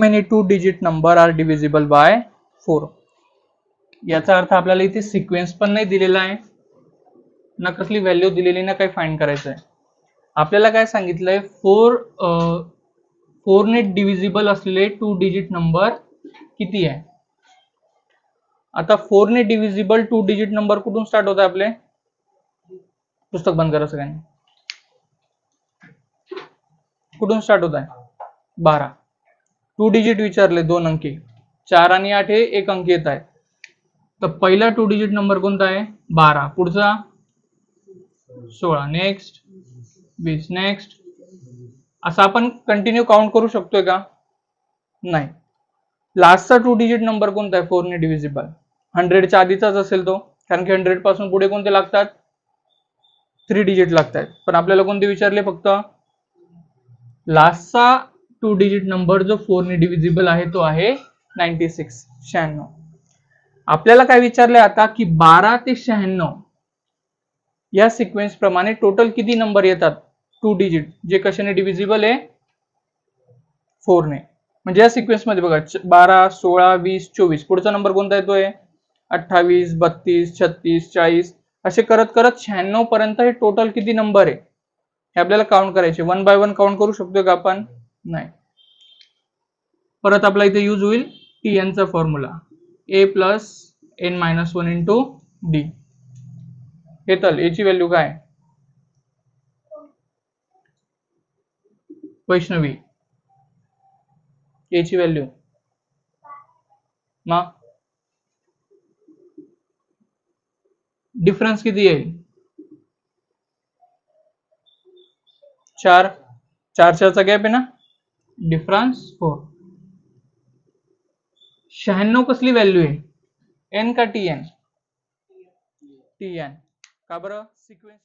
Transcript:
many two digit number are divisible by four याचा अर्थ आपल्याला इथे सिक्वेन्स पण नाही दिलेला आहे. ना कसली व्हॅल्यू दिलेली ना काही फाइंड करायचं आहे आपल्याला काय सांगितलंय? फोर फोरने डिव्हिजिबल असलेले टू डिजिट नंबर किती आहे? आता फोरने डिव्हिजिबल टू डिजिट नंबर कुठून स्टार्ट होत आहे आपले? पुस्तक बंद करा सगळ्यांनी. कुठून स्टार्ट होत आहे बारा. टू डिजिट विचारले दोन अंकी. चार आणि आठ हे एक अंकी येत आहे. तर पहिला टू डिजिट नंबर कोणता आहे? बारा. पुढचा? सोळा. नेक्स्ट वीस. नेक्स्ट असं आपण कंटिन्यू काउंट करू शकतोय का? नाही. लास्टचा टू डिजिट नंबर कोणता आहे? फोरने डिव्हिजिबल हंड्रेडच्या आधीचाच असेल तो. कारण की हंड्रेडपासून पुढे कोणते लागतात? थ्री डिजिट लागतात. पण आपल्याला कोणते विचारले फक्त? लास्टचा टू डिजिट नंबर जो फोरने डिव्हिजिबल आहे तो आहे नाईन्टी सिक्स शहाण्णव. आपल्याला काय विचारलंय आता की बारा ते शहाण्णव या सिक्वेन्स प्रमाणे टोटल किती नंबर येतात? टू डिजिट जे कशाने डिव्हिजिबल आहे? फोरने म्हणजे या सिक्वेन्समध्ये बघा बारा सोळा वीस चोवीस. पुढचा नंबर कोणता येतोय? अठ्ठावीस बत्तीस छत्तीस चाळीस. असे करत करत शहाण्णव पर्यंत हे टोटल किती नंबर आहे? हे आपल्याला काउंट करायचे. वन बाय वन काउंट करू शकतो का आपण? नाही. परत आपला इथे यूज होईल T एनचा formula A plus N minus one into D हे तर याची व्हॅल्यू काय? वैष्णवी. याची व्हॅल्यू मग? डिफरन्स किती येईल? चार. चार चारचा गॅप आहे ना? डिफरन्स फोर शहाण्णव कसली व्हॅल्यू आहे? एन का टी एन टी एन का बरं? सिक्वेन्स